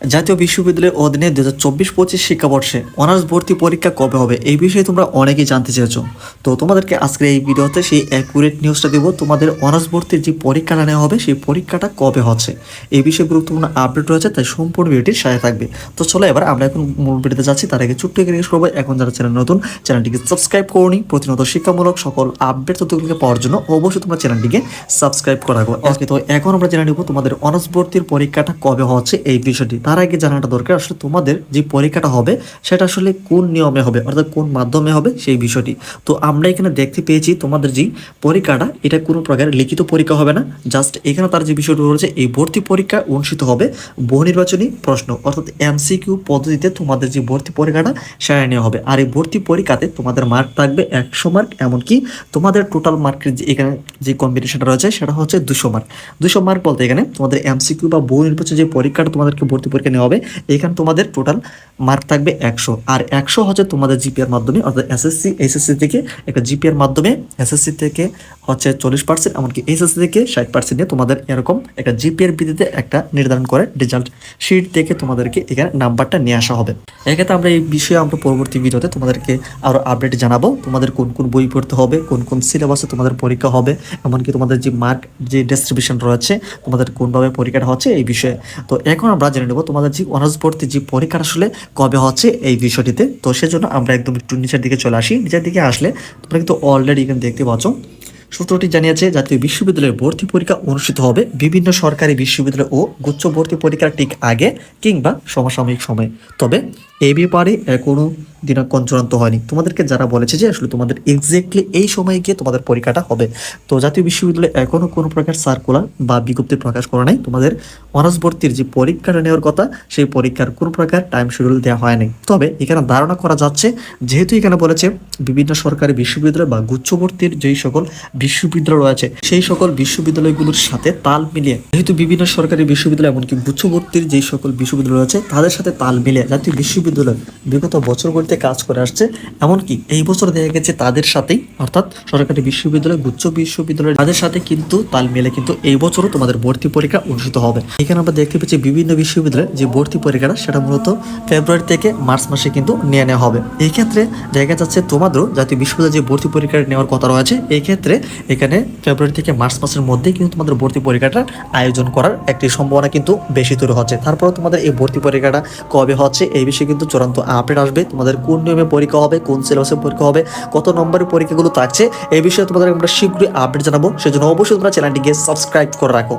জাতীয় বিশ্ববিদ্যালয়ের অধীনে দু হাজার চব্বিশ পঁচিশ শিক্ষাবর্ষে অনার্স ভর্তি পরীক্ষা কবে হবে? এই বিষয়ে তোমরা অনেকেই জানতে চেয়েছো। তো তোমাদেরকে আজকের এই ভিডিওতে সেই অ্যাকুরেট নিউজটা দেবো। তোমাদের অনার্স ভর্তির যে পরীক্ষাটা নেওয়া হবে, সেই পরীক্ষাটা কবে হচ্ছে? এই বিষয়ে গুরুত্বপূর্ণ আপডেট রয়েছে, তাই সম্পূর্ণ ভিডিওটির সাথে থাকবে। তো চলো এবার আমরা এখন মূল ভিডিওতে যাচ্ছি। তার আগে ছোট্ট একটি রিকোয়েস্ট করব, এখন যারা চ্যানেল নতুন, চ্যানেলটিকে সাবস্ক্রাইব করনি, প্রতিনিয়ত শিক্ষামূলক সকল আপডেট তথ্যগুলিকে পাওয়ার জন্য অবশ্যই তোমরা চ্যানেলটিকে সাবস্ক্রাইব করা ওকে, তো এখন আমরা জেনে নিব তোমাদের অনার্স ভর্তির পরীক্ষাটা কবে হচ্ছে এই বিষয়টি। তার আগে জানাটা দরকার, আসলে তোমাদের যে পরীক্ষাটা হবে, সেটা আসলে কোন নিয়মে হবে, অর্থাৎ কোন মাধ্যমে হবে সেই বিষয়টি। তো আমরা এখানে দেখতে পেয়েছি তোমাদের যে পরীক্ষাটা, এটা কোনো প্রকার লিখিত পরীক্ষা হবে না জাস্ট এখানে তার যে বিষয়টি রয়েছে, এই ভর্তি পরীক্ষা অনুষ্ঠিত হবে বহু নির্বাচনী প্রশ্ন, অর্থাৎ এমসিকিউ পদ্ধতিতে তোমাদের যে ভর্তি পরীক্ষাটা, সেটা নেওয়া হবে। আর এই ভর্তি পরীক্ষাতে তোমাদের মার্ক থাকবে একশো মার্ক এমনকি তোমাদের টোটাল মার্কের যে এখানে যে কম্পিটিশনটা রয়েছে, সেটা হচ্ছে দুশো মার্ক দুশো মার্ক বলতে এখানে তোমাদের এমসিকিউ বা বহু নির্বাচনী যে পরীক্ষাটা তোমাদেরকে ভর্তি পরীক্ষা নেওয়া হবে। এখানে তোমাদের টোটাল মার্ক থাকবে একশো। আর একশো হচ্ছে তোমাদের জিপিআর মাধ্যমে, অর্থাৎ এসএসসি এসএসসি থেকে একটা জিপিআর মাধ্যমে এসএসসি থেকে হচ্ছে চল্লিশ পার্সেন্ট এমনকি এইচএসসি থেকে ষাট পার্সেন্ট নিয়ে তোমাদের এরকম একটা জিপিআর ভিত্তিতে একটা নির্ধারণ করে রেজাল্ট শিট থেকে তোমাদেরকে এখানে নাম্বারটা নিয়ে আসা হবে। এক্ষেত্রে আমরা এই বিষয়ে আমরা পরবর্তী ভিডিওতে তোমাদেরকে আরও আপডেট জানাব, তোমাদের কোন কোন বই পড়তে হবে, কোন কোন সিলেবাসে তোমাদের পরীক্ষা হবে, এমনকি তোমাদের যে মার্ক যে ডিস্ট্রিবিউশন রয়েছে, তোমাদের কোনভাবে পরীক্ষাটা হচ্ছে এই বিষয়ে। তো এখন আমরা জেনে নেব তোমাদের যে অনার্স ভর্তি যে পরীক্ষা আসলে কবে হচ্ছে এই বিষয়টিতে, তো সেজন্য আমরা একদম একটু নিচের দিকে চলে আসি। নিচের দিকে আসলে তোমরা কিন্তু অলরেডি এখানে দেখতে পাচ্ছ। সূত্রটি জানিয়েছে, জাতীয় বিশ্ববিদ্যালয়ের ভর্তি পরীক্ষা অনুষ্ঠিত হবে বিভিন্ন সরকারি বিশ্ববিদ্যালয় ও গুচ্ছ ভর্তি পরীক্ষার ঠিক আগে কিংবা সমসাময়িক সময়ে। তবে এ ব্যাপারে এখনও দিনাক্ষণ চূড়ান্ত হয়নি। তোমাদেরকে যারা বলেছে যে আসলে তোমাদের এক্স্যাক্টলি এই সময়ে গিয়ে তোমাদের পরীক্ষাটা হবে, তো জাতীয় বিশ্ববিদ্যালয়ে এখনও কোনো প্রকার সার্কুলার বা বিজ্ঞপ্তি প্রকাশ করা নাই। তোমাদের অনার্স ভর্তির যে পরীক্ষাটা নেওয়ার কথা, সেই পরীক্ষার কোনো প্রকার টাইম শিডিউল দেওয়া হয়নি তবে এখানে ধারণা করা যাচ্ছে, যেহেতু এখানে বলেছে বিভিন্ন সরকারি বিশ্ববিদ্যালয় বা গুচ্ছভর্তির যেই সকল বিশ্ববিদ্যালয় রয়েছে, সেই সকল বিশ্ববিদ্যালয়গুলোর সাথে তাল মিলিয়ে, যেহেতু বিভিন্ন সরকারি বিশ্ববিদ্যালয় এমনকি গুচ্ছভর্তির যেই সকল বিশ্ববিদ্যালয় রয়েছে, তাদের সাথে তাল মিলিয়ে জাতীয় বিশ্ববিদ্যালয় বিগত বছরগুলিতে কাজ করে আসছে। এমনকি এই বছর দেখা গেছে তাদের সাথেই, অর্থাৎ সরকারি বিশ্ববিদ্যালয়, গুচ্ছ বিশ্ববিদ্যালয় তাদের সাথে কিন্তু তাল মিলে কিন্তু এই বছরও তোমাদের ভর্তি পরীক্ষা অনুষ্ঠিত হবে। এখানে আমরা দেখতে পাচ্ছি বিভিন্ন বিশ্ববিদ্যালয়ে যে ভর্তি পরীক্ষাটা, সেটা মূলত ফেব্রুয়ারি থেকে মার্চ মাসে কিন্তু নিয়ে নেওয়া হবে। এই ক্ষেত্রে দেখা যাচ্ছে তোমাদেরও জাতীয় বিশ্ববিদ্যালয়ে যে ভর্তি পরীক্ষাটা নেওয়ার কথা রয়েছে এই ক্ষেত্রে এখানে ফেব্রুয়ারি থেকে মার্চ মাসের মধ্যেই কিন্তু তোমাদের ভর্তি পরীক্ষাটা আয়োজন করার একটি সম্ভাবনা কিন্তু বেশি তৈরি হচ্ছে। তারপরে তোমাদের এই ভর্তি পরীক্ষাটা কবে হচ্ছে, এই বিষয়ে কিন্তু চূড়ান্ত আপডেট আসবে। তোমাদের কোন নিয়মে পরীক্ষা হবে, কোন সিলেবাসে পরীক্ষা হবে, কত নম্বরের পরীক্ষাগুলো থাকছে, এই বিষয়ে তোমাদের আমরা শীঘ্রই আপডেট জানাব। সেজন্য অবশ্যই তোমরা চ্যানেলটিকে সাবস্ক্রাইব করে রাখো।